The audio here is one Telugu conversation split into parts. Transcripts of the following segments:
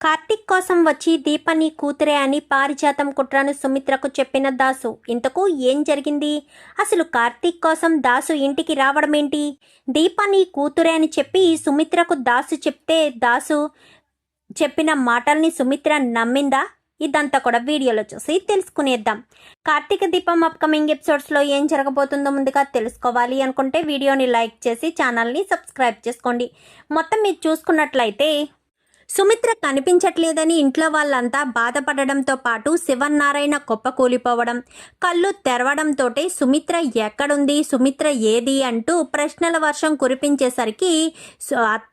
కార్తిక్ కోసం వచ్చి దీపని కూతురే అని పారిజాతం కుట్రను సుమిత్రకు చెప్పిన దాసు. ఇంతకు ఏం జరిగింది? అసలు కార్తీక్ కోసం దాసు ఇంటికి రావడమేంటి? దీపని కూతురే అని చెప్పి సుమిత్రకు దాసు చెప్తే దాసు చెప్పిన మాటల్ని సుమిత్ర నమ్మిందా? ఇదంతా కూడా వీడియోలో చూసి తెలుసుకునేద్దాం. కార్తీక దీపం అప్కమింగ్ ఎపిసోడ్స్లో ఏం జరగబోతుందో ముందుగా తెలుసుకోవాలి అనుకుంటే వీడియోని లైక్ చేసి ఛానల్ని సబ్స్క్రైబ్ చేసుకోండి. మొత్తం మీరు చూసుకున్నట్లయితే సుమిత్ర కనిపించట్లేదని ఇంట్లో వాళ్ళంతా బాధపడడంతో పాటు శివనారాయణ కుప్పకూలిపోవడం కళ్ళు తెరవడంతోటే సుమిత్ర ఎక్కడుంది సుమిత్ర ఏది అంటూ ప్రశ్నల వర్షం కురిపించేసరికి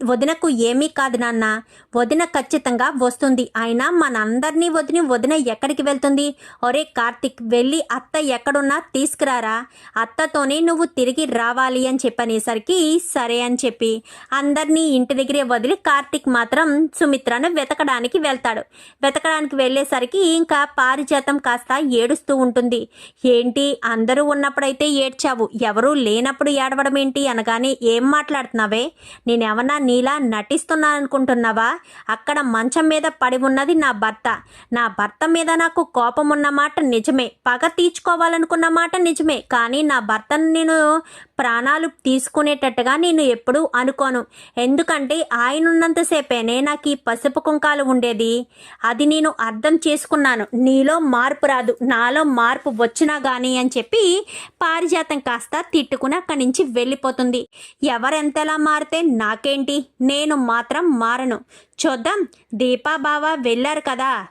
వదినకు ఏమీ కాదు నాన్న. వదిన ఖచ్చితంగా వస్తుంది. అయినా మనందరినీ వదిని వదిన ఎక్కడికి వెళ్తుంది? ఒరే కార్తిక్ వెళ్ళి అత్త ఎక్కడున్నా తీసుకురారా? అత్తతోనే నువ్వు తిరిగి రావాలి అని చెప్పనేసరికి సరే అని చెప్పి అందరినీ ఇంటి దగ్గరే వదిలి కార్తిక్ మాత్రం సుమిత్రను వెతకడానికి వెళ్తాడు. వెతకడానికి వెళ్ళేసరికి ఇంకా పారిజాతం కాస్త ఏడుస్తూ ఉంటుంది. ఏంటి? అందరూ ఉన్నప్పుడైతే ఏడ్చావు. ఎవరూ లేనప్పుడు ఏడవడం ఏంటి అనగానే ఏం మాట్లాడుతున్నావే? నేనేమన్నా నీలా నటిస్తున్నాను అనుకుంటున్నావా అక్కడ మంచం మీద పడి ఉన్నది నా భర్త. నా భర్త మీద నాకు కోపం ఉన్న మాట నిజమే. పగ తీర్చుకోవాలనుకున్న మాట నిజమే. కానీ నా భర్తను నేను ప్రాణాలు తీసుకునేటట్టుగా నేను ఎప్పుడూ అనుకోను. ఎందుకంటే ఆయన ఉన్నంతసేపేనే నాకు ఈ పసుపు కుంకాలు ఉండేది. అది నేను అర్థం చేసుకున్నాను. నీలో మార్పు రాదు. నాలో మార్పు వచ్చినా కానీ అని చెప్పి పారిజాతం కాస్త తిట్టుకుని అక్కడి నుంచి వెళ్ళిపోతుంది. ఎవరెంతలా మారితే నాకేంటి? నేను మాత్రం మారను. చూద్దాం. దీపా బావ వెళ్ళారు కదా.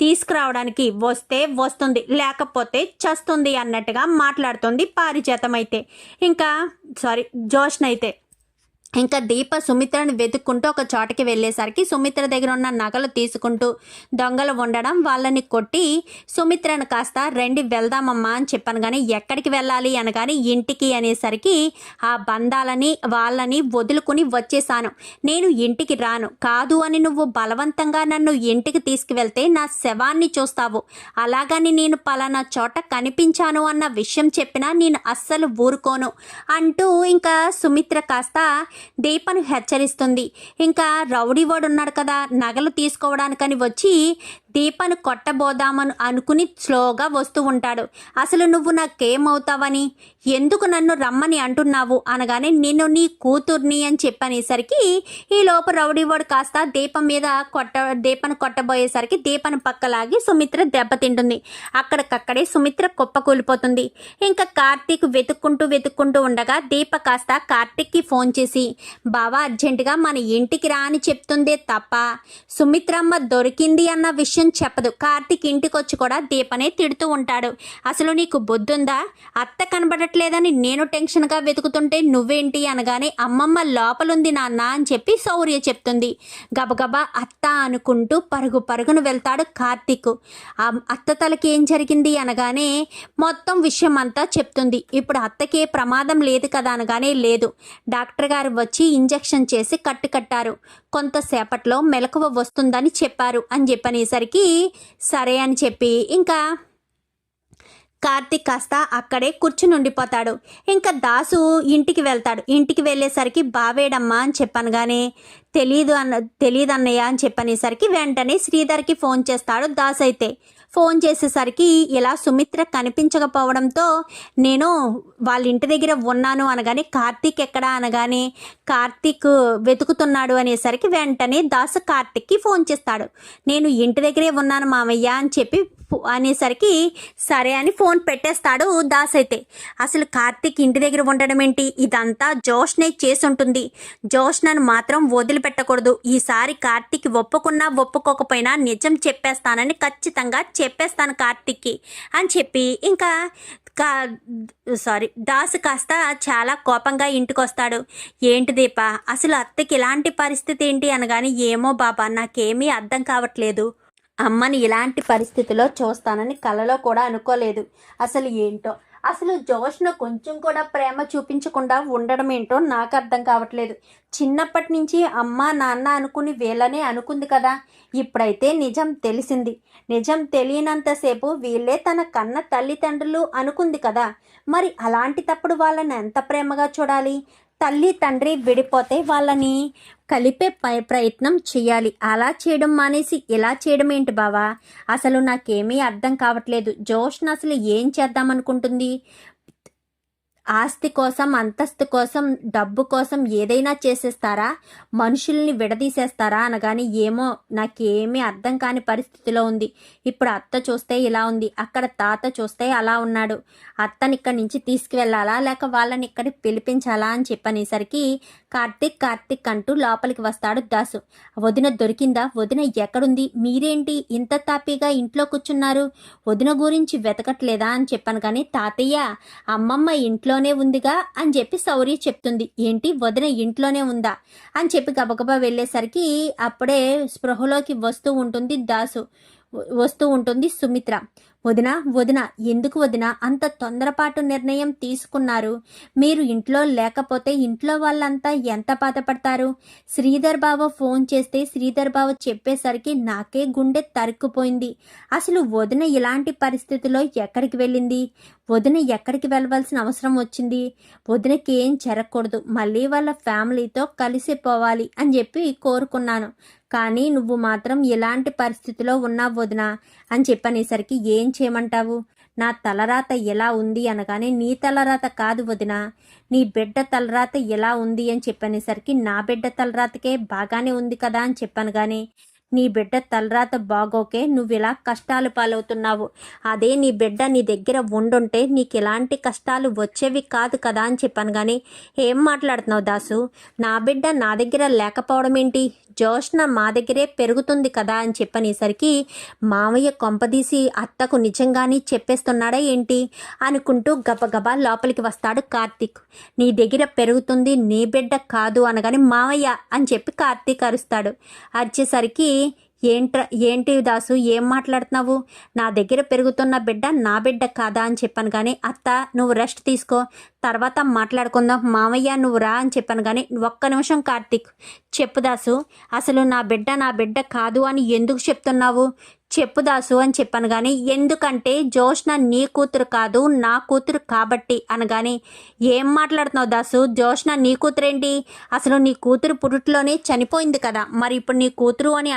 తీసుకురావడానికి వస్తే వస్తుంది. లేకపోతే చస్తుంది అన్నట్టుగా మాట్లాడుతుంది పారిజాతం అయితే. ఇంకా సారీ జోష్న అయితే. ఇంకా దీప సుమిత్రను వెతుక్కుంటూ ఒక చోటకి వెళ్ళేసరికి సుమిత్ర దగ్గర ఉన్న నగలు తీసుకుంటూ దొంగలు ఉండడం వాళ్ళని కొట్టి సుమిత్రను కాస్త రెండి వెళ్దామమ్మా అని చెప్పాను. కానీ ఎక్కడికి వెళ్ళాలి? అనగాని ఇంటికి అనేసరికి ఆ బంధాలని వాళ్ళని వదులుకుని వచ్చేసాను. నేను ఇంటికి రాను. కాదు అని నువ్వు బలవంతంగా నన్ను ఇంటికి తీసుకువెళ్తే నా శవాన్ని చూస్తావు. అలాగని నేను పలానా చోట కనిపించాను అన్న విషయం చెప్పినా నేను అస్సలు ఊరుకోను అంటూ ఇంకా సుమిత్ర కాస్త దీపను హెచ్చరిస్తుంది. ఇంకా రౌడీవాడు ఉన్నాడు కదా నగలు తీసుకోవడానికని వచ్చి దీపను కొట్టబోదామని అనుకుని స్లోగా వస్తూ ఉంటాడు. అసలు నువ్వు నాకేమవుతావని? ఎందుకు నన్ను రమ్మని అంటున్నావు? అనగానే నేను నీ కూతుర్ని అని చెప్పనేసరికి ఈ లోపు రౌడీవాడు కాస్త దీపం మీద కొట్ట దీపను కొట్టబోయేసరికి దీపను పక్కలాగి సుమిత్ర దెబ్బతింటుంది అక్కడికక్కడే సుమిత్ర కుప్పకూలిపోతుంది ఇంకా కార్తీక్ వెతుక్కుంటూ వెతుక్కుంటూ ఉండగా దీప కాస్త కార్తీక్కి ఫోన్ చేసి బావ అర్జెంటుగా మన ఇంటికి రా అని చెప్తుందే తప్ప. సుమిత్రమ్మ దొరికింది అన్న విషయం చెప్పదు. కార్తీక్ ఇంటికి వచ్చి కూడా దీపనే తిడుతూ ఉంటాడు. అసలు నీకు బొద్దుందా అత్త కనబడట్లేదని నేను టెన్షన్గా వెతుకుతుంటే నువ్వేంటి అనగానే అమ్మమ్మ లోపలుంది నాన్న అని చెప్పి శౌర్య చెప్తుంది. గబగబా అత్త అనుకుంటూ పరుగు పరుగును వెళ్తాడు కార్తీక్. ఆ అత్త తలకి ఏం జరిగింది అనగానే మొత్తం విషయం అంతా చెప్తుంది. ఇప్పుడు అత్తకే ప్రమాదం లేదు కదా అనగానే లేదు. డాక్టర్ గారు వచ్చి ఇంజెక్షన్ చేసి కట్టు కట్టారు. కొంతసేపట్లో మెలకువ వస్తుందని చెప్పారు అని చెప్పనేసరికి సరే అని చెప్పి ఇంకా కార్తీక్ కాస్త అక్కడే కూర్చుని ఉండిపోతాడు ఇంకా దాసు ఇంటికి వెళ్తాడు. ఇంటికి వెళ్ళేసరికి బావేడమ్మా అని చెప్పాను కానీ తెలీదు అన్న తెలీదు అన్నయ్య అని చెప్పనేసరికి వెంటనే శ్రీధర్కి ఫోన్ చేస్తాడు దాస్ అయితే ఫోన్ చేసేసరికి ఇలా సుమిత్ర కనిపించకపోవడంతో నేను వాళ్ళ ఇంటి దగ్గర ఉన్నాను అనగానే కార్తీక్ ఎక్కడా అనగానే కార్తీక్ వెతుకుతున్నాడు అనేసరికి వెంటనే దాసు కార్తీక్కి ఫోన్ చేస్తాడు. నేను ఇంటి దగ్గరే ఉన్నాను మామయ్య అని చెప్పి అనేసరికి సరే అని ఫోన్ పెట్టేస్తాడు దాస్ అయితే. అసలు కార్తీక్ ఇంటి దగ్గర ఉండడం ఏంటి? ఇదంతా జోష్నే చేసి ఉంటుంది జోష్నను మాత్రం వదిలిపెట్టకూడదు. ఈసారి కార్తీక్ ఒప్పుకున్నా ఒప్పుకోకపోయినా నిజం చెప్పేస్తానని ఖచ్చితంగా చెప్పేస్తాను కార్తీక్కి అని చెప్పి ఇంకా కా సారీ దాసు కాస్త చాలా కోపంగా ఇంటికి వస్తాడు ఏంటి దీప? అసలు అత్తకి ఇలాంటి పరిస్థితి ఏంటి అనగాని ఏమో బాబా నాకేమీ అర్థం కావట్లేదు. అమ్మని ఇలాంటి పరిస్థితిలో చూస్తానని కలలో కూడా అనుకోలేదు. అసలు ఏంటో? అసలు జోష్ను కొంచెం కూడా ప్రేమ చూపించకుండా ఉండడం ఏంటో నాకు అర్థం కావట్లేదు. చిన్నప్పటి నుంచి అమ్మ నాన్న అనుకుని వీళ్ళనే అనుకుంది కదా. ఇప్పుడైతే నిజం తెలిసింది. నిజం తెలియనంతసేపు వీళ్ళే తన కన్న తల్లిదండ్రులు అనుకుంది కదా. మరి అలాంటి తప్పుడు వాళ్ళని ఎంత ప్రేమగా చూడాలి? తల్లి తండ్రి విడిపోతే వాళ్ళని కలిపే ప్రయత్నం చేయాలి. అలా చేయడం మానేసి ఇలా చేయడం ఏంటి బావా? అసలు నాకేమీ అర్థం కావట్లేదు. జోష్న అసలు ఏం చేద్దాం అనుకుంటుంది ఆస్తి కోసం అంతస్తు కోసం డబ్బు కోసం ఏదైనా చేసేస్తారా? మనుషుల్ని విడదీసేస్తారా అనగాని ఏమో నాకేమీ అర్థం కాని పరిస్థితిలో ఉంది. ఇప్పుడు అత్త చూస్తే ఇలా ఉంది. అక్కడ తాత చూస్తే అలా ఉన్నాడు. అత్తని ఇక్కడి నుంచి తీసుకువెళ్ళాలా? లేక వాళ్ళని ఇక్కడ పిలిపించాలా అని చెప్పనేసరికి కార్తిక్ కార్తిక్ అంటూ లోపలికి వస్తాడు దాసు. వదిన దొరికిందా? వదిన ఎక్కడుంది? మీరేంటి ఇంత తాపీగా ఇంట్లో కూర్చున్నారు? వదిన గురించి వెతకట్లేదా అని చెప్పాను కానీ తాతయ్య అమ్మమ్మ ఇంట్లో ఇంట్లోనే ఉందిగా అని చెప్పి సౌరి చెప్తుంది. ఏంటి? వదిన ఇంట్లోనే ఉందా? అని చెప్పి గబగబా వెళ్ళేసరికి అప్పుడే స్పృహలోకి వస్తూ ఉంటుంది దాసు. వస్తూ ఉంటుంది సుమిత్ర. వదిన వదిన ఎందుకు వదిన? అంత తొందరపాటు నిర్ణయం తీసుకున్నారు. మీరు ఇంట్లో లేకపోతే ఇంట్లో వాళ్ళంతా ఎంత బాధపడతారు? శ్రీధర్ బావ ఫోన్ చేస్తే శ్రీధర్ బావ చెప్పేసరికి నాకే గుండె తరుక్కుపోయింది. అసలు వదిన ఇలాంటి పరిస్థితిలో ఎక్కడికి వెళ్ళింది? వదిన ఎక్కడికి వెళ్ళవలసిన అవసరం వచ్చింది? వదినకి ఏం జరగకూడదు. మళ్ళీ వాళ్ళ ఫ్యామిలీతో కలిసిపోవాలి అని చెప్పి కోరుకున్నాను. కానీ నువ్వు మాత్రం ఎలాంటి పరిస్థితిలో ఉన్నావు వదిన అని చెప్పనేసరికి ఏం చేయమంటావు నా తలరాత ఎలా ఉంది అనగానే నీ తలరాత కాదు వదిన. నీ బిడ్డ తలరాత ఎలా ఉంది అని చెప్పనేసరికి నా బిడ్డ తలరాతకే బాగానే ఉంది కదా అని చెప్పాను కానీ నీ బిడ్డ తలరాత బాగోకే నువ్వు ఇలా కష్టాలు పాలవుతున్నావు. అదే నీ బిడ్డ నీ దగ్గర ఉండుంటే నీకు ఎలాంటి కష్టాలు వచ్చేవి కాదు కదా అని చెప్పాను కానీ ఏం మాట్లాడుతున్నావు దాసు? నా బిడ్డ నా దగ్గర లేకపోవడం ఏంటి జోష్న మా దగ్గరే పెరుగుతుంది కదా అని చెప్పనేసరికి మామయ్య కొంపదీసి అత్తకు నిజంగానే చెప్పేస్తున్నాడా ఏంటి? అనుకుంటూ గబగబా లోపలికి వస్తాడు కార్తీక్. నీ దగ్గర పెరుగుతుంది నీ బిడ్డ కాదు అనగానే మామయ్య అని చెప్పి కార్తీక్ అరుస్తాడు. అరిచేసరికి ఏంట్ర ఏంటి దాసు ఏం మాట్లాడుతున్నావు? నా దగ్గర పెరుగుతున్న బిడ్డ నా బిడ్డ కాదా అని చెప్పాను కానీ అత్త నువ్వు రెస్ట్ తీసుకో. తర్వాత మాట్లాడుకుందాం. మామయ్య నువ్వు రా అని చెప్పాను కానీ ఒక్క నిమిషం కార్తీక్ చెప్పు దాసు. అసలు నా బిడ్డ నా బిడ్డ కాదు అని ఎందుకు చెప్తున్నావు? చెప్పు దాసు అని చెప్పాను కానీ ఎందుకంటే జోష్న నీ కూతురు కాదు నా కూతురు కాబట్టి అనగానే ఏం మాట్లాడుతున్నావు దాసు? జోష్న నీ కూతురేంటి? అసలు నీ కూతురు పురుట్లోనే చనిపోయింది కదా. మరి ఇప్పుడు నీ కూతురు అని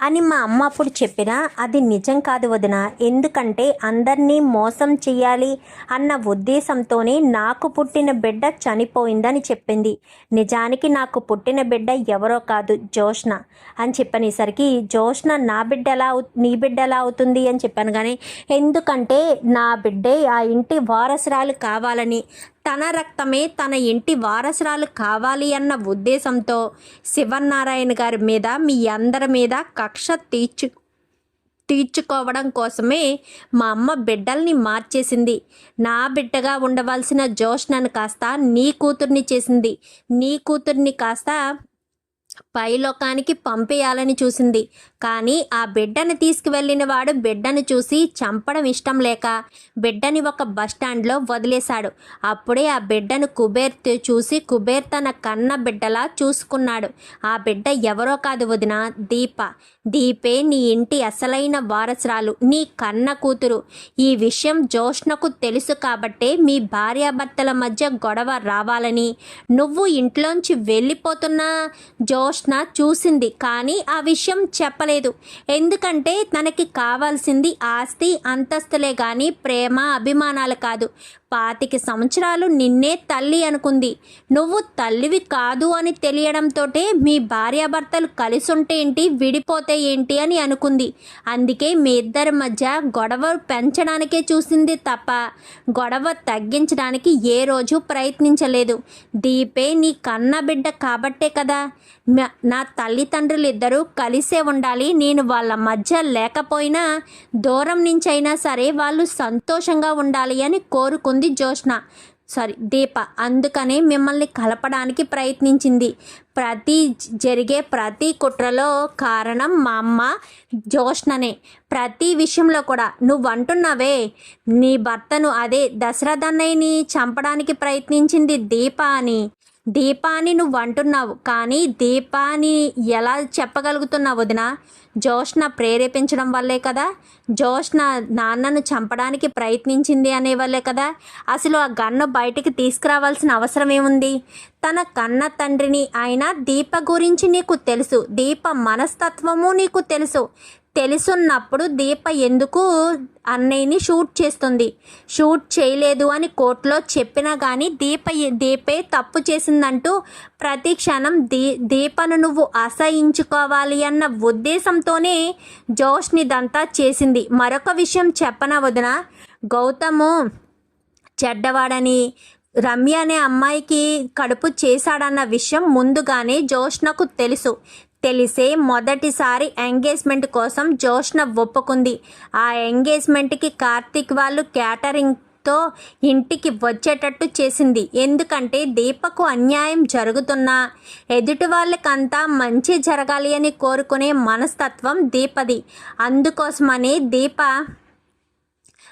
అని మా అమ్మ అప్పుడు చెప్పినా అది నిజం కాదు వదిన ఎందుకంటే అందరినీ మోసం చెయ్యాలి అన్న ఉద్దేశంతోనే నాకు పుట్టిన బిడ్డ చనిపోయిందని చెప్పింది. నిజానికి నాకు పుట్టిన బిడ్డ ఎవరో కాదు జోష్న అని చెప్పనేసరికి జోష్న నా బిడ్డ ఎలా అవు నీ బిడ్డ ఎలా అవుతుంది అని చెప్పాను కానీ ఎందుకంటే నా బిడ్డే ఆ ఇంటి వారసురాలు కావాలని తన రక్తమే తన ఇంటి వారసురాలు కావాలి అన్న ఉద్దేశంతో శివనారాయణ గారి మీద మీ అందరి మీద కక్ష తీర్చు తీర్చుకోవడం కోసమే మా అమ్మ బిడ్డల్ని మార్చేసింది. నా బిడ్డగా ఉండవలసిన జోష్నను కాస్త నీ కూతుర్ని చేసింది. నీ కూతుర్ని కాస్త పైలోకానికి పంపేయాలని చూసింది. కానీ ఆ బిడ్డను తీసుకువెళ్ళిన వాడు బిడ్డను చూసి చంపడం ఇష్టం లేక బిడ్డని ఒక బస్ స్టాండ్లో వదిలేశాడు. అప్పుడే ఆ బిడ్డను కుబేర్ చూసి కుబేర్ తన కన్న బిడ్డలా చూసుకున్నాడు. ఆ బిడ్డ ఎవరో కాదు వదిన దీప. దీపే నీ ఇంటి అసలైన వారసురాలు నీ కన్న కూతురు. ఈ విషయం జోష్నకు తెలుసు కాబట్టే మీ భార్యాభర్తల మధ్య గొడవ రావాలని. నువ్వు ఇంట్లోంచి వెళ్ళిపోతున్న జోష్న చూసింది కానీ ఆ విషయం చెప్పలేదు. ఎందుకంటే తనకి కావాల్సింది ఆస్తి అంతస్తులే కానీ ప్రేమ అభిమానాలు కాదు. పాతిక సంవత్సరాలు నిన్నే తల్లి అనుకుంది. నువ్వు తల్లివి కాదు అని తెలియడంతోటే మీ భార్యాభర్తలు కలిసి ఉంటే ఏంటి విడిపోతే ఏంటి అని అనుకుంది. అందుకే మీ ఇద్దరి మధ్య గొడవ పెంచడానికే చూసింది తప్ప గొడవ తగ్గించడానికి ఏ రోజు ప్రయత్నించలేదు. దీపే నీ కన్న బిడ్డ కాబట్టే కదా. నా తల్లిదండ్రులు ఇద్దరూ కలిసే ఉండాలి నేను వాళ్ళ మధ్య లేకపోయినా దూరం నుంచి అయినా సరే వాళ్ళు సంతోషంగా ఉండాలి అని కోరుకుంది జోష్న సారీ దీప అందుకనే మిమ్మల్ని కలపడానికి ప్రయత్నించింది. ప్రతి జరిగే ప్రతి కుట్రలో కారణం మా అమ్మ జోష్ననే ప్రతి విషయంలో కూడా నువ్వు అంటున్నావే నీ భర్తను అదే దశరథన్నయ్యని చంపడానికి ప్రయత్నించింది దీప అని. దీపాని నువ్వు అంటున్నావు కానీ దీపాని ఎలా చెప్పగలుగుతున్నావు వదిన? జోష్న ప్రేరేపించడం వల్లే కదా? జోష్న నాన్నను చంపడానికి ప్రయత్నించింది అనే వల్లే కదా? అసలు ఆ గన్ను బయటికి తీసుకురావాల్సిన అవసరం ఏముంది? తన కన్న తండ్రిని అయినా దీప గురించి నీకు తెలుసు దీప మనస్తత్వము నీకు తెలుసు. తెలుసున్నప్పుడు దీప ఎందుకు అన్నయ్యని షూట్ చేస్తుంది? షూట్ చేయలేదు అని కోర్టులో చెప్పినా కానీ దీప దీపే తప్పు చేసిందంటూ ప్రతి క్షణం దీ దీపను నువ్వు అసహించుకోవాలి అన్న ఉద్దేశంతోనే జోష్నిదంతా చేసింది. మరొక విషయం చెప్పన వదిన? గౌతము చెడ్డవాడని రమ్య అనే అమ్మాయికి కడుపు చేశాడన్న విషయం ముందుగానే జోష్నకు తెలుసు. తెలిసే మొదటిసారి ఎంగేజ్మెంట్ కోసం జోష్న ఒప్పుకుంది. ఆ ఎంగేజ్మెంట్కి కార్తీక్ వాళ్ళు క్యాటరింగ్తో ఇంటికి వచ్చేటట్టు చేసింది. ఎందుకంటే దీపకు అన్యాయం జరుగుతున్నా ఎదుటి వాళ్ళకంతా మంచి జరగాలి అని కోరుకునే మనస్తత్వం దీపది. అందుకోసమని దీప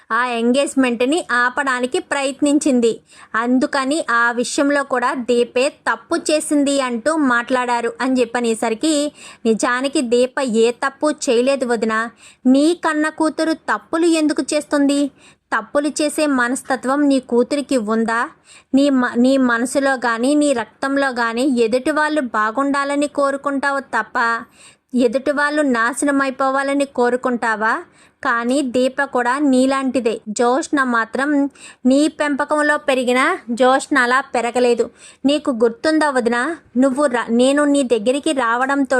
ఆ ఎంగేజ్మెంట్ని ఆపడానికి ప్రయత్నించింది. అందుకని ఆ విషయంలో కూడా దీపే తప్పు చేసింది అంటూ మాట్లాడారు అని చెప్పనేసరికి నిజానికి దీప ఏ తప్పు చేయలేదు వదిన. నీ కన్న కూతురు తప్పులు ఎందుకు చేస్తుంది? తప్పులు చేసే మనస్తత్వం నీ కూతురికి ఉందా? నీ మ నీ మనసులో కానీ నీ రక్తంలో కానీ ఎదుటి వాళ్ళు బాగుండాలని కోరుకుంటావు తప్ప ఎదుటి వాళ్ళు నాశనం అయిపోవాలని కోరుకుంటావా? కానీ దీప కూడా నీలాంటిదే. జోష్ణ మాత్రం నీ పెంపకంలో పెరిగిన జోష్ణ అలా పెరగలేదు. నీకు గుర్తుందా వదిన? నువ్వు రా నేను నీ దగ్గరికి రావడంతో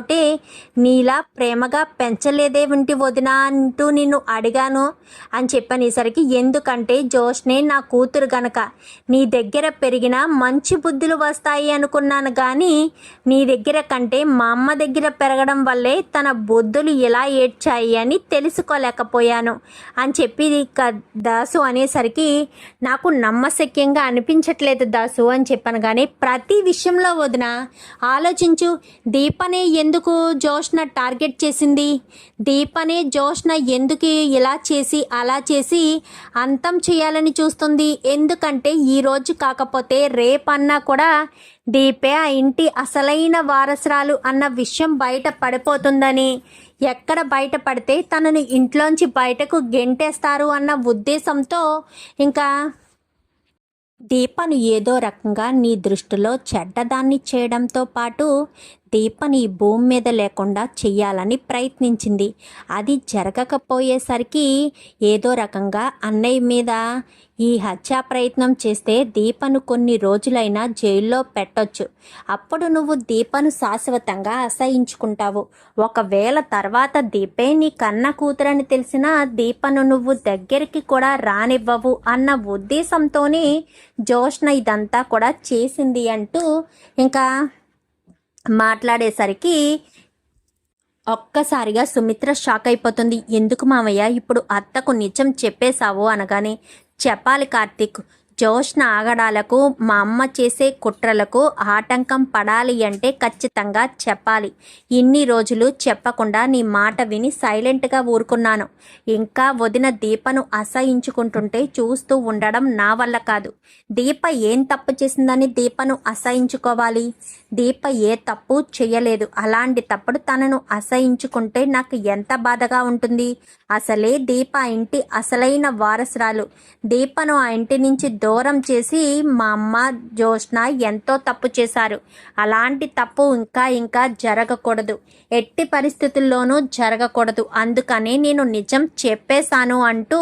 నీలా ప్రేమగా పెంచలేదే వింటి వదిన అంటూ నిన్ను అడిగాను అని చెప్పనేసరికి ఎందుకంటే జోష్నే నా కూతురు గనక నీ దగ్గర పెరిగిన మంచి బుద్ధులు వస్తాయి అనుకున్నాను కానీ నీ దగ్గర కంటే మా అమ్మ దగ్గర పెరగడం వల్లే తన బుద్ధులు ఎలా ఏడ్చాయి అని తెలుసుకోలేక తెలుసుకోలేకపోయాను అని చెప్పి దాసు అనేసరికి నాకు నమ్మశక్యంగా అనిపించట్లేదు దాసు అని చెప్పాను. కానీ ప్రతి విషయంలో వదిన ఆలోచించు దీపనే ఎందుకు జోష్న టార్గెట్ చేసింది? దీపనే జోష్న ఎందుకు ఇలా చేసి అలా చేసి అంతం చేయాలని చూస్తుంది? ఎందుకంటే ఈరోజు కాకపోతే రేపన్నా కూడా దీపే ఆ ఇంటి అసలైన వారసురాలు అన్న విషయం బయట పడిపోతుందని ఎక్కడ బయటపడితే తనను ఇంట్లోంచి బయటకు గెంటేస్తారు అన్న ఉద్దేశంతో ఇంకా దీపను ఏదో రకంగా నీ దృష్టిలో చెడ్డదాన్ని చేయడంతో పాటు దీపని భూమి మీద లేకుండా చెయ్యాలని ప్రయత్నించింది. అది జరగకపోయేసరికి ఏదో రకంగా అన్నయ్య మీద ఈ హత్యా ప్రయత్నం చేస్తే దీపను కొన్ని రోజులైనా జైల్లో పెట్టొచ్చు. అప్పుడు నువ్వు దీపను శాశ్వతంగా అసహించుకుంటావు. ఒకవేళ తర్వాత దీపే నీ కన్న కూతురని తెలిసినా దీపను నువ్వు దగ్గరికి కూడా రానివ్వవు అన్న ఉద్దేశంతోనే జోష్న ఇదంతా కూడా చేసింది అంటూ ఇంకా మాట్లాడేసరికి ఒక్కసారిగా సుమిత్ర షాక్ అయిపోతుంది. ఎందుకు మామయ్య ఇప్పుడు అత్తకు నిజం చెప్పేశావు అనగానే చెప్పాలి కార్తీక్. జోష్న ఆగడాలకు మా అమ్మ చేసే కుట్రలకు ఆటంకం పడాలి అంటే ఖచ్చితంగా చెప్పాలి. ఇన్ని రోజులు చెప్పకుండా నీ మాట విని సైలెంట్గా ఊరుకున్నాను. ఇంకా వదిన దీపను అసహించుకుంటుంటే చూస్తూ ఉండడం నా వల్ల కాదు. దీప ఏం తప్పు చేసిందని దీపను అసహించుకోవాలి? దీప ఏ తప్పు చేయలేదు. అలాంటి తప్పుడు తనను అసహించుకుంటే నాకు ఎంత బాధగా ఉంటుంది? అసలే దీప ఇంటి అసలైన వారసురాలు. దీపను ఆ ఇంటి నుంచి దూరం చేసి మా అమ్మ జోష్న ఎంతో తప్పు చేశారు. అలాంటి తప్పు ఇంకా ఇంకా జరగకూడదు. ఎట్టి పరిస్థితుల్లోనూ జరగకూడదు. అందుకని నేను నిజం చెప్పేశాను అంటూ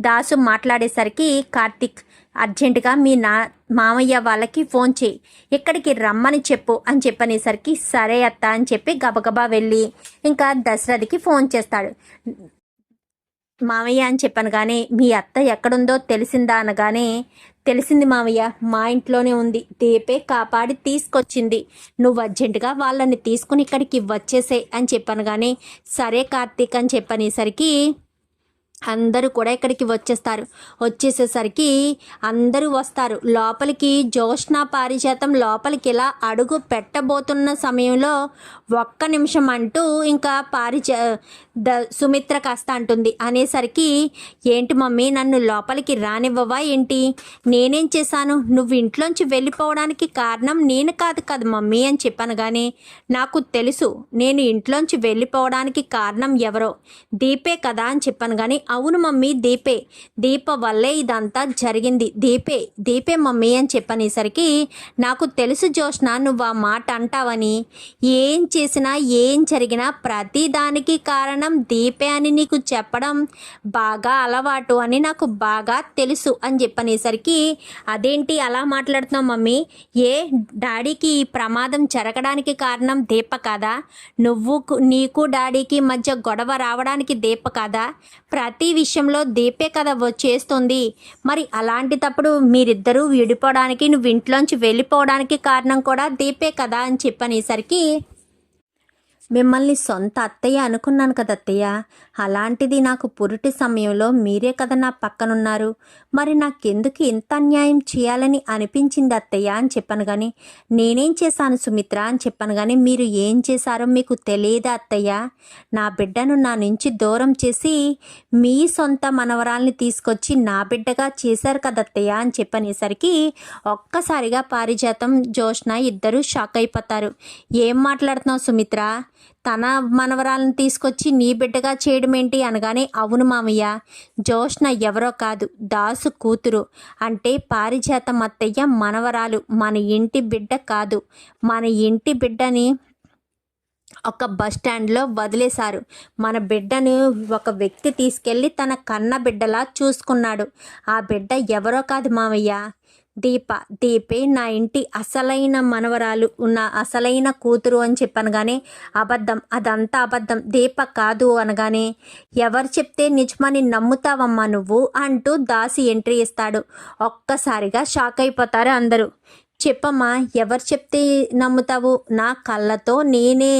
దాసు మాట్లాడేసరికి కార్తిక్ అర్జెంటుగా మీ నా మామయ్య వాళ్ళకి ఫోన్ చేయి. ఇక్కడికి రమ్మని చెప్పు అని చెప్పనేసరికి సరే అత్త అని చెప్పి గబగబా వెళ్ళి ఇంకా దశరథికి ఫోన్ చేస్తాడు. మామయ్య అని చెప్పాను కానీ మీ అత్త ఎక్కడుందో తెలిసిందా అనగానే తెలిసింది మామయ్య మా ఇంట్లోనే ఉంది. దీపే కాపాడి తీసుకొచ్చింది. నువ్వు అర్జెంటుగా వాళ్ళని తీసుకుని ఇక్కడికి వచ్చేసే అని చెప్పాను కానీ సరే కార్తీక్ అని చెప్పనేసరికి అందరూ కూడా ఇక్కడికి వచ్చేస్తారు. వచ్చేసేసరికి అందరూ వస్తారు. లోపలికి జ్యోష్ణ పారిజాతం లోపలికి ఇలా అడుగు పెట్టబోతున్న సమయంలో ఒక్క నిమిషం అంటూ ఇంకా పారిజా ద సుమిత్ర కాస్త అంటుంది. అనేసరికి ఏంటి మమ్మీ నన్ను లోపలికి రానివ్వవా ఏంటి? నేనేం చేశాను? నువ్వు ఇంట్లోంచి వెళ్ళిపోవడానికి కారణం నేను కాదు కదా మమ్మీ అని చెప్పాను కానీ నాకు తెలుసు నేను ఇంట్లోంచి వెళ్ళిపోవడానికి కారణం ఎవరో. దీపే కదా అని చెప్పాను కానీ అవును మమ్మీ దీపే. దీప వల్లే ఇదంతా జరిగింది. దీపే దీపే మమ్మీ అని చెప్పనేసరికి నాకు తెలుసు జోష్న నువ్వు ఆ మాట అంటావని. ఏం చేసినా ఏం జరిగినా ప్రతి దానికి కారణం దీపే అని నీకు చెప్పడం బాగా అలవాటు అని నాకు బాగా తెలుసు అని చెప్పనేసరికి అదేంటి అలా మాట్లాడుతున్నావు మమ్మీ? ఏ డాడీకి ఈ ప్రమాదం జరగడానికి కారణం దీప కాదా? నువ్వు నీకు డాడీకి మధ్య గొడవ రావడానికి దీప కాదా? ప్రతి పార్టీ విషయంలో దీపే కదా వచ్చేస్తుంది చేస్తుంది. మరి అలాంటిటప్పుడు మీరిద్దరూ విడిపోవడానికి నువ్వు ఇంట్లోంచి వెళ్ళిపోవడానికి కారణం కూడా దీపే కదా అని చెప్పనేసరికి మిమ్మల్ని సొంత అత్తయ్య అనుకున్నాను కదా అత్తయ్య అలాంటిది నాకు పురుటి సమయంలో మీరే కదా నా పక్కనున్నారు. మరి నాకెందుకు ఇంత అన్యాయం చేయాలని అనిపించింది అత్తయ్య అని చెప్పాను కానీ నేనేం చేశాను సుమిత్ర అని చెప్పాను కానీ మీరు ఏం చేశారో మీకు తెలియదా అత్తయ్య? నా బిడ్డను నా నుంచి దూరం చేసి మీ సొంత మనవరాల్ని తీసుకొచ్చి నా బిడ్డగా చేశారు కదా అత్తయ్య అని చెప్పనేసరికి ఒక్కసారిగా పారిజాతం జోష్న ఇద్దరూ షాక్ అయిపోతారు. ఏం మాట్లాడుతున్నావు సుమిత్ర? తన మనవరాలను తీసుకొచ్చి నీ బిడ్డగా చేయడం ఏంటి అనగానే అవును మామయ్య జోష్న ఎవరో కాదు దాసు కూతురు. అంటే పారిజాత మత్తయ్య మనవరాలు మన ఇంటి బిడ్డ కాదు. మన ఇంటి బిడ్డని ఒక బస్ స్టాండ్లో వదిలేశారు. మన బిడ్డను ఒక వ్యక్తి తీసుకెళ్ళి తన కన్న బిడ్డలా చూసుకున్నాడు. ఆ బిడ్డ ఎవరో కాదు మామయ్య. దీప దీపే నా ఇంటి అసలైన మనవరాలు ఉన్న అసలైన కూతురు అని చెప్పనగానే కానీ అబద్ధం అదంతా అబద్ధం దీప కాదు అనగానే ఎవరు చెప్తే నిజమని నమ్ముతావమ్మా నువ్వు అంటూ దాసి ఎంట్రీ ఇస్తాడు. ఒక్కసారిగా షాక్ అయిపోతారు అందరూ. చెప్పమ్మా ఎవరు చెప్తే నమ్ముతావు? నా కళ్ళతో నేనే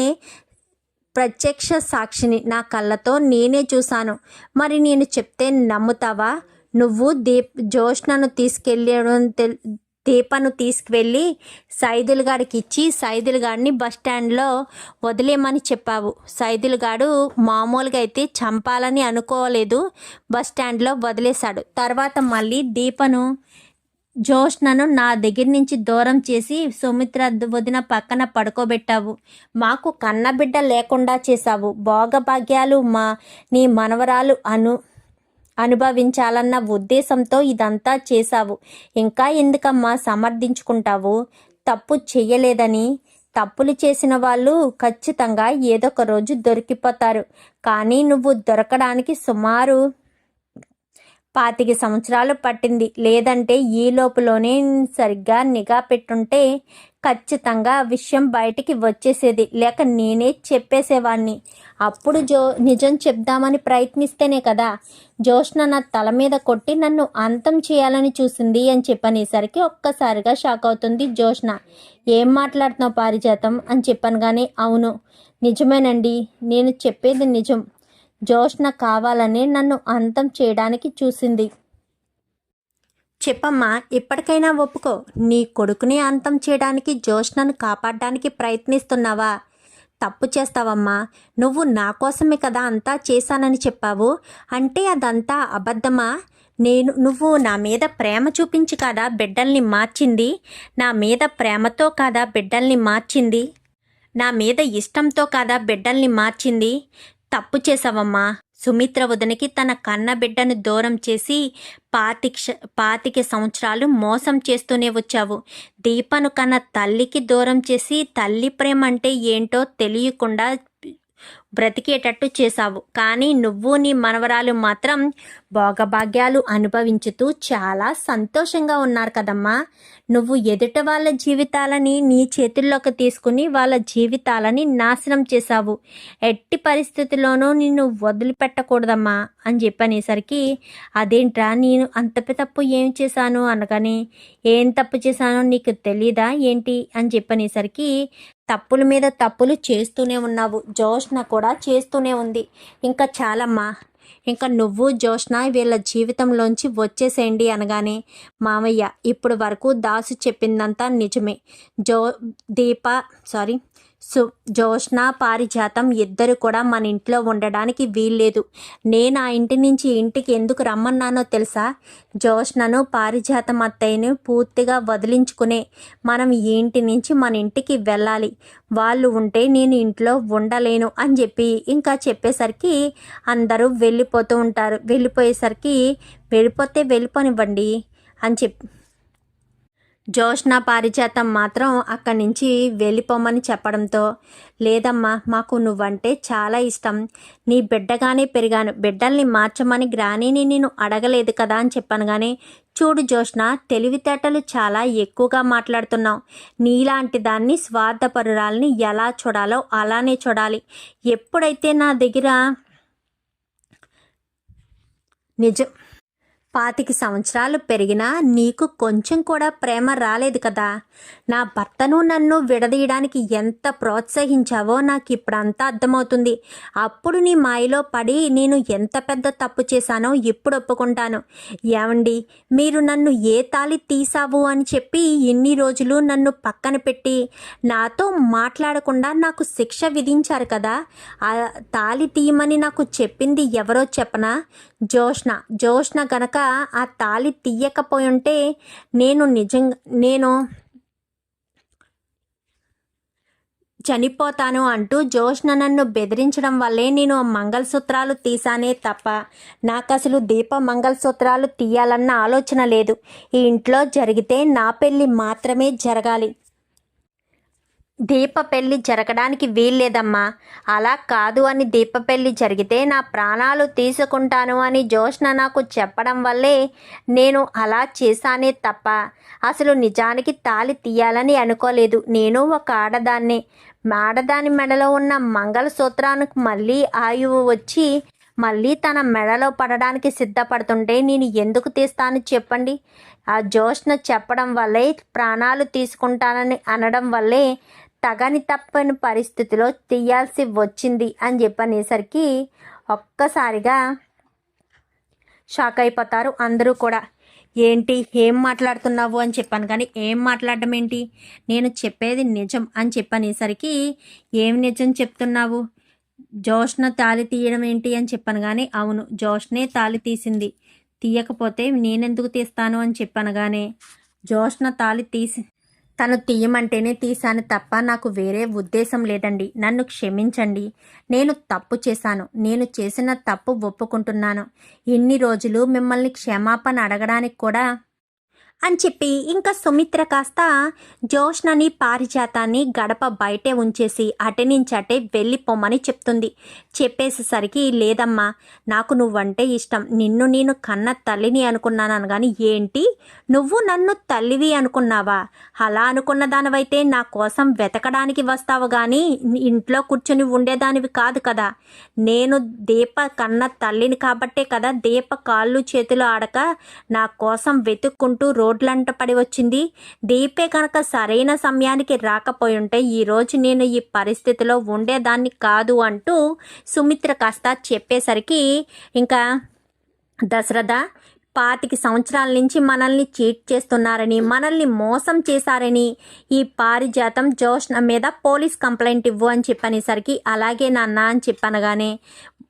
ప్రత్యక్ష సాక్షిని నా కళ్ళతో నేనే చూశాను. మరి నేను చెప్తే నమ్ముతావా? నువ్వు దీప్ జోష్నను తీసుకెళ్ళడం తెల్- దీపను తీసుకువెళ్ళి సైదుల్ గారికి ఇచ్చి సైదుల్ గారిని బస్ స్టాండ్లో వదిలేమని చెప్పావు. సైదుల్ గారు మామూలుగా అయితే చంపాలని అనుకోలేదు. బస్ స్టాండ్లో వదిలేశాడు. తర్వాత మళ్ళీ దీపను జోష్నను నా దగ్గర నుంచి దూరం చేసి సుమిత్ర వదిన పక్కన పడుకోబెట్టావు. మాకు కన్నబిడ్డ లేకుండా చేశావు. భోగభాగ్యాలు మా నీ మనవరాలు అను అనుభవించాలన్న ఉద్దేశంతో ఇదంతా చేశావు. ఇంకా ఎందుకమ్మా సమర్థించుకుంటావు? తప్పు చెయ్యలేదని. తప్పులు చేసిన వాళ్ళు ఖచ్చితంగా ఏదో ఒక రోజు దొరికిపోతారు. కానీ నువ్వు దొరకడానికి సుమారు పాతిక సంవత్సరాలు పట్టింది. లేదంటే ఈ లోపులోనే సరిగ్గా నిఘా పెట్టుంటే ఖచ్చితంగా ఆ విషయం బయటికి వచ్చేసేది. లేక నేనే చెప్పేసేవాడిని అప్పుడు జో నిజం చెప్దామని ప్రయత్నిస్తేనే కదా. జోష్న నా తల మీద కొట్టి నన్ను అంతం చేయాలని చూసింది అని చెప్పనేసరికి ఒక్కసారిగా షాక్ అవుతుంది జోష్న. ఏం మాట్లాడుతున్నావు పారిజాతం? అని చెప్పాను కానీ అవును. నిజమేనండి. నేను చెప్పేది నిజం. జోష్న కావాలని నన్ను అంతం చేయడానికి చూసింది. చెప్పమ్మా ఇప్పటికైనా ఒప్పుకో. నీ కొడుకుని అంతం చేయడానికి జోష్నను కాపాడడానికి ప్రయత్నిస్తున్నావా? తప్పు చేస్తావమ్మా. నువ్వు నా కోసమే కదా అంతా చేశానని చెప్పావు. అంటే అదంతా అబద్ధమా? నేను నువ్వు నా మీద ప్రేమ చూపించి కాదా బిడ్డల్ని మార్చింది? నా మీద ప్రేమతో కాదా బిడ్డల్ని మార్చింది? నా మీద ఇష్టంతో కాదా బిడ్డల్ని మార్చింది? తప్పు చేసావమ్మా సుమిత్ర వదనకి తన కన్న బిడ్డను దూరం చేసి పాతిక్ష పాతిక సంవత్సరాలు మోసం చేస్తూనే వచ్చావు. దీపను కన్న తల్లికి దూరం చేసి తల్లి ప్రేమ అంటే ఏంటో తెలియకుండా బ్రతికేటట్టు చేశావు. కానీ నువ్వు నీ మనవరాలు మాత్రం భోగభాగ్యాలు అనుభవించుతూ చాలా సంతోషంగా ఉన్నారు కదమ్మా. నువ్వు ఎదుట వాళ్ళ జీవితాలని నీ చేతుల్లోకి తీసుకుని వాళ్ళ జీవితాలని నాశనం చేశావు. ఎట్టి పరిస్థితుల్లోనూ నిన్ను వదిలిపెట్టకూడదమ్మా అని చెప్పనేసరికి అదేంట్రా నేను అంత తప్పు ఏం చేశాను? అనగానే ఏం తప్పు చేశానో నీకు తెలీదా ఏంటి? అని చెప్పనేసరికి తప్పుల మీద తప్పులు చేస్తూనే ఉన్నావు. జోష్న కూడా చేస్తూనే ఉంది. ఇంకా చాలమ్మా. ఇంకా నువ్వు జోష్న వీళ్ళ జీవితంలోంచి వచ్చేసేయండి అనగానే మామయ్య ఇప్పుడు వరకు దాసు చెప్పిందంతా నిజమే. జో దీప సారీ సు జోష్న పారిజాతం ఇద్దరు కూడా మన ఇంట్లో ఉండడానికి వీల్లేదు. నేను ఆ ఇంటి నుంచి ఇంటికి ఎందుకు రమ్మన్నానో తెలుసా? జోష్నను పారిజాతం అత్తయ్యను పూర్తిగా వదిలించుకునే మనం ఈ ఇంటి నుంచి మన ఇంటికి వెళ్ళాలి. వాళ్ళు ఉంటే నేను ఇంట్లో ఉండలేను అని చెప్పి ఇంకా చెప్పేసరికి అందరూ వెళ్ళిపోతూ ఉంటారు. వెళ్ళిపోయేసరికి వెళ్ళిపోతే వెళ్ళిపోనివ్వండి అని చెప్పి జోష్ణ పారిజాతం మాత్రం అక్కడి నుంచి వెళ్ళిపోమని చెప్పడంతో లేదమ్మా మాకు నువ్వంటే చాలా ఇష్టం. నీ బిడ్డగానే పెరిగాను. బిడ్డల్ని మార్చమని గ్రానీని నేను అడగలేదు కదా అని చెప్పాను కానీ చూడు జోష్ణ తెలివితేటలు చాలా ఎక్కువగా మాట్లాడుతున్నావు. నీలాంటి దాన్ని స్వార్థపరురాల్ని ఎలా చూడాలో అలానే చూడాలి. ఎప్పుడైతే నా దగ్గర నిజం పాతిక సంవత్సరాలు పెరిగినా నీకు కొంచెం కూడా ప్రేమ రాలేదు కదా. నా భర్తను నన్ను విడదీయడానికి ఎంత ప్రోత్సహించావో నాకు ఇప్పుడంతా అర్థమవుతుంది. అప్పుడు నీ మాయలో పడి నేను ఎంత పెద్ద తప్పు చేశానో ఇప్పుడు ఒప్పుకుంటాను. ఏమండి? మీరు నన్ను ఏ తాలి తీసావు అని చెప్పి ఇన్ని రోజులు నన్ను పక్కన పెట్టి నాతో మాట్లాడకుండా నాకు శిక్ష విధించారు కదా. ఆ తాలి తీయమని నాకు చెప్పింది ఎవరో చెప్పనా? జోష్ణ జోష్ణ గనక ఆ తాళి తీయకపోయి ఉంటే నేను నిజంగా నేను చనిపోతాను అంటూ జోష్న నన్ను బెదిరించడం వల్లే నేను మంగళసూత్రాలు తీసానే తప్ప నాకు అసలు దీప మంగళసూత్రాలు తీయాలన్న ఆలోచన లేదు. ఈ ఇంట్లో జరిగితే నా పెళ్ళి మాత్రమే జరగాలి. దీప పెళ్ళి జరగడానికి వీల్లేదమ్మా. అలా కాదు అని దీప పెళ్ళి జరిగితే నా ప్రాణాలు తీసుకుంటాను అని జోష్న నాకు చెప్పడం వల్లే నేను అలా చేశానే తప్ప. అసలు నిజానికి తాలి తీయాలని అనుకోలేదు. నేను ఒక ఆడదాన్నే. ఆడదాని మెడలో ఉన్న మంగళసూత్రానికి మళ్ళీ ఆయువు వచ్చి మళ్ళీ తన మెడలో పడడానికి సిద్ధపడుతుంటే నేను ఎందుకు తీస్తాను చెప్పండి? ఆ జోష్న చెప్పడం వల్లే ప్రాణాలు తీసుకుంటానని అనడం వల్లే తగని తప్పని పరిస్థితిలో తీయాల్సి వచ్చింది అని చెప్పనేసరికి ఒక్కసారిగా షాక్ అయిపోతారు అందరూ కూడా. ఏంటి? ఏం మాట్లాడుతున్నావు అని చెప్పాను కానీ ఏం మాట్లాడడం ఏంటి? నేను చెప్పేది నిజం అని చెప్పనేసరికి ఏం నిజం చెప్తున్నావు? జోష్న తాలి తీయడం ఏంటి అని చెప్పాను కానీ అవును జోష్నే తాలి తీసింది. తీయకపోతే నేనెందుకు తీస్తాను అని చెప్పాను కానీ జోష్న తాలి తీసి తను తీయమంటేనే తీశాను తప్ప నాకు వేరే ఉద్దేశం లేదండి. నన్ను క్షమించండి. నేను తప్పు చేశాను. నేను చేసిన తప్పు ఒప్పుకుంటున్నాను. ఇన్ని రోజులు మిమ్మల్ని క్షమాపణ అడగడానికి కూడా అని చెప్పి ఇంకా సుమిత్ర కాస్త జోష్నని పారిజాతాన్ని గడప బయటే ఉంచేసి అటే నుంచి అటే వెళ్ళిపోమని చెప్తుంది. చెప్పేసేసరికి లేదమ్మా నాకు నువ్వంటే ఇష్టం. నిన్ను నేను కన్న తల్లిని అనుకున్నాను కానీ ఏంటి? నువ్వు నన్ను తల్లివి అనుకున్నావా? అలా అనుకున్న దానివైతే నా కోసం వెతకడానికి వస్తావు కానీ ఇంట్లో కూర్చొని ఉండేదానివి కాదు కదా. నేను దీప కన్న తల్లిని కాబట్టే కదా దీప కాళ్ళు చేతులు ఆడక నా కోసం వెతుక్కుంటూ రోడ్లంట పడి వచ్చింది. దీపే కనుక సరైన సమయానికి రాకపోయుంటే ఈరోజు నేను ఈ పరిస్థితిలో ఉండేదాన్ని కాదు అంటూ సుమిత్ర కాస్త చెప్పేసరికి ఇంకా దశరథ పాతిక సంవత్సరాల నుంచి మనల్ని చీట్ చేస్తున్నారని మనల్ని మోసం చేశారని ఈ పారిజాతం జోష్న మీద పోలీస్ కంప్లైంట్ ఇవ్వు అని చెప్పనేసరికి అలాగే నాన్న అని చెప్పనగానే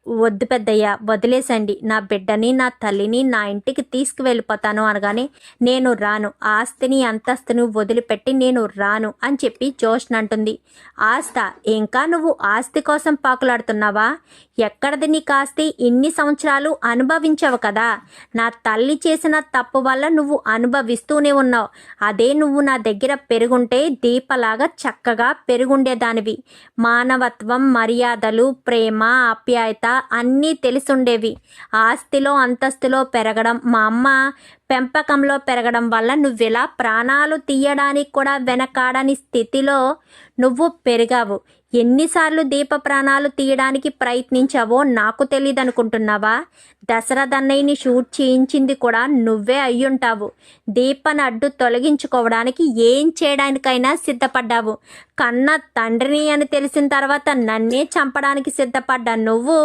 వద్దు పెద్దయ్య వదిలేసండి. నా బిడ్డని నా తల్లిని నా ఇంటికి తీసుకువెళ్ళిపోతాను అనగానే నేను రాను. ఆస్తిని అంతస్తుని వదిలిపెట్టి నేను రాను అని చెప్పి జోష్న అంటుంది. ఆస్త ఇంకా నువ్వు ఆస్తి కోసం పాకులాడుతున్నావా? ఎక్కడది నీకు ఆస్తి? ఇన్ని సంవత్సరాలు అనుభవించవు కదా. నా తల్లి చేసిన తప్పు వల్ల నువ్వు అనుభవిస్తూనే ఉన్నావు. అదే నువ్వు నా దగ్గర పెరుగుంటే దీపలాగా చక్కగా పెరుగుండేదానివి. మానవత్వం మర్యాదలు ప్రేమ ఆప్యాయత అన్నీ తెలిసుండేవి. ఆస్తిలో అంతస్తులో పెరగడం మా అమ్మ పెంపకంలో పెరగడం వల్ల నువ్విలా ప్రాణాలు తీయడానికి కూడా వెనకాడని స్థితిలో నువ్వు పెరిగావు. ఎన్నిసార్లు దీప ప్రాణాలు తీయడానికి ప్రయత్నించావో నాకు తెలియదు అనుకుంటున్నావా షూట్ చేయించింది కూడా నువ్వే అయ్యుంటావు. దీపను అడ్డు తొలగించుకోవడానికి ఏం చేయడానికైనా సిద్ధపడ్డావు. కన్న తండ్రిని అని తెలిసిన తర్వాత నన్నే చంపడానికి సిద్ధపడ్డా నువ్వు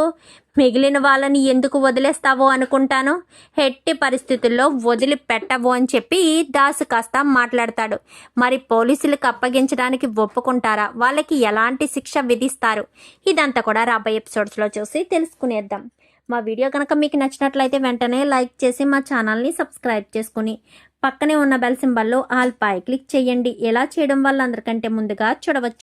మిగిలిన వాళ్ళని ఎందుకు వదిలేస్తావో అనుకుంటాను? ఎట్టి పరిస్థితుల్లో వదిలి పెట్టవు అని చెప్పి దాసు కాస్త మాట్లాడతాడు. మరి పోలీసులకు అప్పగించడానికి ఒప్పుకుంటారా? వాళ్ళకి ఎలాంటి శిక్ష విధిస్తారు? ఇదంతా కూడా రాబోయే ఎపిసోడ్స్లో చూసి తెలుసుకునేద్దాం. మా వీడియో కనుక మీకు నచ్చినట్లయితే వెంటనే లైక్ చేసి మా ఛానల్ని సబ్స్క్రైబ్ చేసుకుని పక్కనే ఉన్న బెల్ సింబల్లో ఆల్ పై క్లిక్ చేయండి. ఎలా చేయడం వల్ల అందరికంటే ముందుగా చూడవచ్చు.